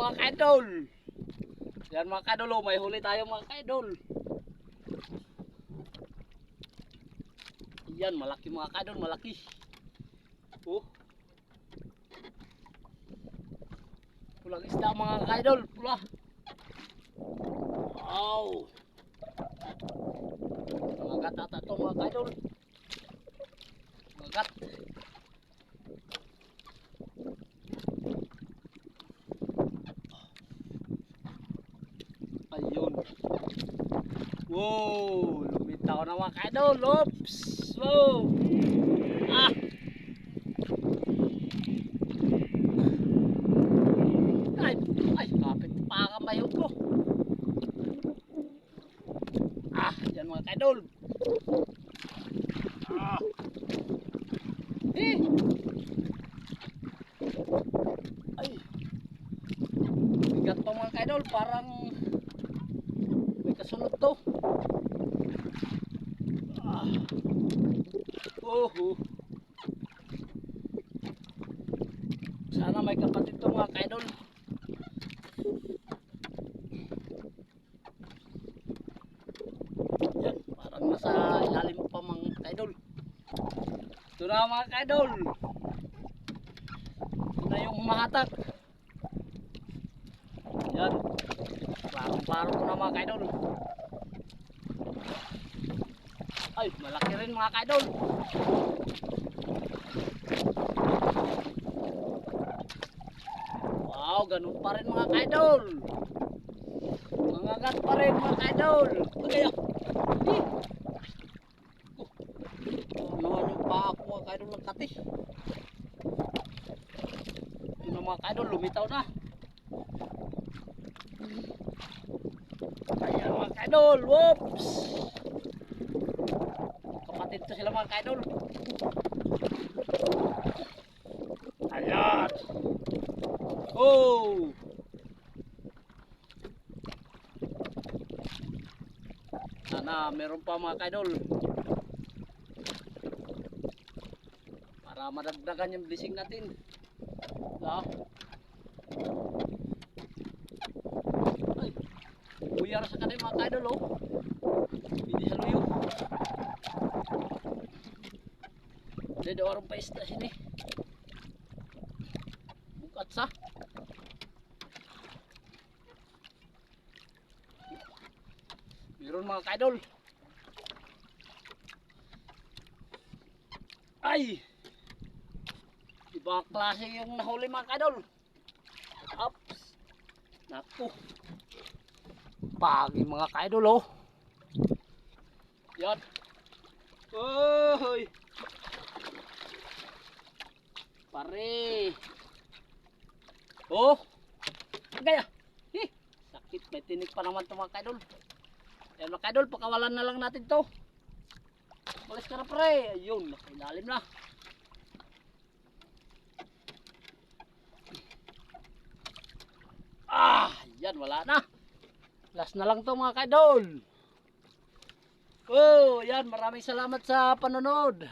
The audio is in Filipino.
mga kaidol. Yan mga kaidol, oh, may huli tayo mga kaidol. Yan, malaki mga kaidol, malaki. Oh. Pulang isda mga kaidol, pula. Wow. Magat ata to mga kaidol. Magat. Ayun. Wow, lumitaw na mga kaidol. Oops. Wow. Ah. Ay, ay, kapit pa ang kamay ko. Ah, yan mga kaidol. Ah. Eh. Ay. Bigat pa mga kaidol, parang kasunod to. Ah. Oh, oh. Sana may kapatid to mga kaidol. Yan, parang nasa ilalim pa mga kaidol. Ito na mga kaidol. Ito na yung humahatak. Yan. Parang-parang ko na mga kaidol. Ay, malaki rin mga kaidol. Wow, ganun pa rin mga kaidol. Mangagat pa rin mga kaidol. Okay, ah. Eh. Oh, naman yung paa ko mga kaidol ng kati. Na mga kaidol, lumitaw na. Ayan mga kaidol, whoops! Kapatid to sila mga kaidol. Ayan! Oh! Sana meron pa mga kaidol. Para madagdagan yung blessing natin. No? Buyar sa kanil mga kaidol oh. Hindi haluyo. Hindi daw arong pa isda sini. Bukat sa. Meron mga kaidol. Ay! Ibang klase yung nahuli mga kaidol. Ups! Naku! Pagi mga kaidol oh. Yan. Oy! Pare! Oh! Gaya! Eh! Sakit, may tinik pa naman ito mga kaidol. Yan mga kaidol, pakawalan na lang natin to. Malis ka na pre. Ayun, ilalim na. Ah, yan wala na. Last na lang to mga kaidol. Oh, yan, maraming salamat sa panonood.